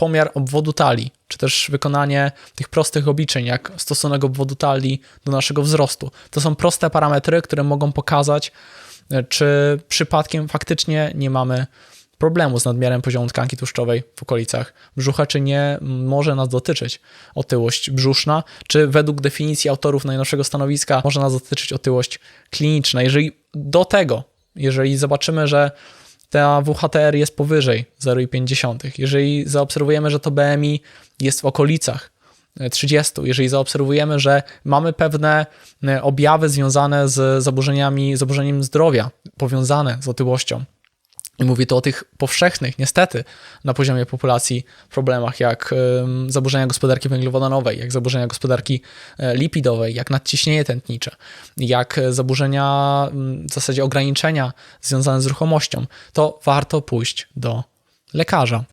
pomiar obwodu talii, czy też wykonanie tych prostych obliczeń, jak stosunek obwodu talii do naszego wzrostu. To są proste parametry, które mogą pokazać, e, czy przypadkiem faktycznie nie mamy problemu z nadmiarem poziomu tkanki tłuszczowej w okolicach brzucha, czy nie może nas dotyczyć otyłość brzuszna, czy według definicji autorów najnowszego stanowiska może nas dotyczyć otyłość kliniczna. Jeżeli do tego, jeżeli zobaczymy, że ta WHTR jest powyżej 0,5, jeżeli zaobserwujemy, że to BMI jest w okolicach 30, jeżeli zaobserwujemy, że mamy pewne e, objawy związane z zaburzeniami, zaburzeniem zdrowia, powiązane z otyłością, mówię to o tych powszechnych, niestety, na poziomie populacji problemach, jak zaburzenia gospodarki węglowodanowej, jak zaburzenia gospodarki e, lipidowej, jak nadciśnienie tętnicze, jak zaburzenia, w zasadzie ograniczenia związane z ruchomością, to warto pójść do lekarza.